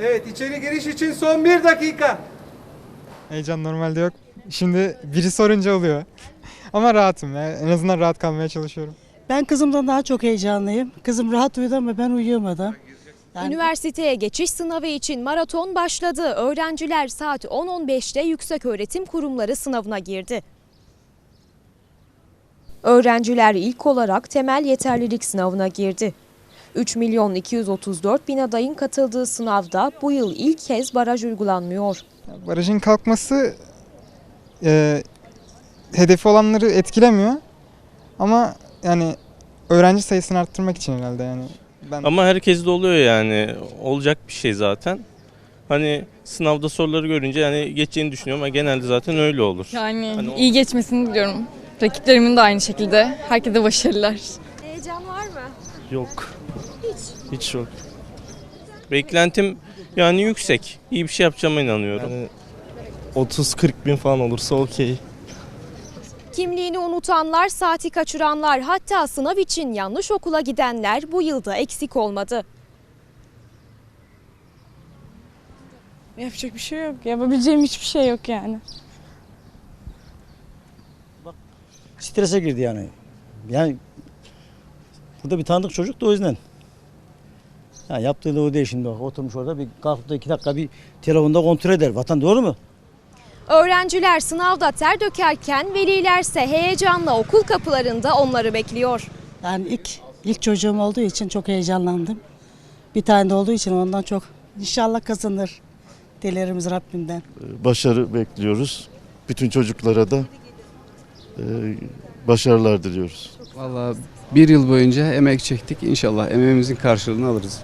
Evet içeri giriş için son bir dakika. Heyecan normalde yok. Şimdi biri sorunca oluyor. Ama rahatım ya. En azından rahat kalmaya çalışıyorum. Ben kızımdan daha çok heyecanlıyım. Kızım rahat uyudu ama ben uyuyamadım. Yani Üniversiteye geçiş sınavı için maraton başladı. Öğrenciler saat 10.15'te yüksek öğretim kurumları sınavına girdi. Öğrenciler ilk olarak temel yeterlilik sınavına girdi. 3 milyon 234 bin adayın katıldığı sınavda bu yıl ilk kez baraj uygulanmıyor. Barajın kalkması e, hedefi olanları etkilemiyor. Ama yani öğrenci sayısını arttırmak için herhalde yani. Ben Ama herkes de oluyor yani. Olacak bir şey zaten. Hani sınavda soruları görünce yani geçeceğini düşünüyorum ama genelde zaten öyle olur. Yani Hani iyi geçmesini diliyorum. Rakiplerimin de aynı şekilde. Herkese başarılar. Yok. Hiç. Hiç yok. Beklentim yani yüksek. İyi bir şey yapacağıma inanıyorum. Yani 30-40 bin falan olursa okey. Kimliğini unutanlar, saati kaçıranlar, hatta sınav için yanlış okula gidenler bu yılda eksik olmadı. Yapacak bir şey yok. Yapabileceğim hiçbir şey yok yani. strese girdi yani. Yani burada bir tanıdık çocuk da o yüzden. Ya yaptığı da o değil şimdi bak oturmuş orada bir kalkıp da iki dakika bir telefonda kontrol eder. Vatan doğru mu? Öğrenciler sınavda ter dökerken velilerse heyecanla okul kapılarında onları bekliyor. yani ilk ilk çocuğum olduğu için çok heyecanlandım. Bir tane de olduğu için ondan çok inşallah kazanır. Dilerimiz Rabbimden. başarı bekliyoruz. Bütün çocuklara da başarılar diliyoruz. Valla bir yıl boyunca emek çektik. İnşallah emeğimizin karşılığını alırız.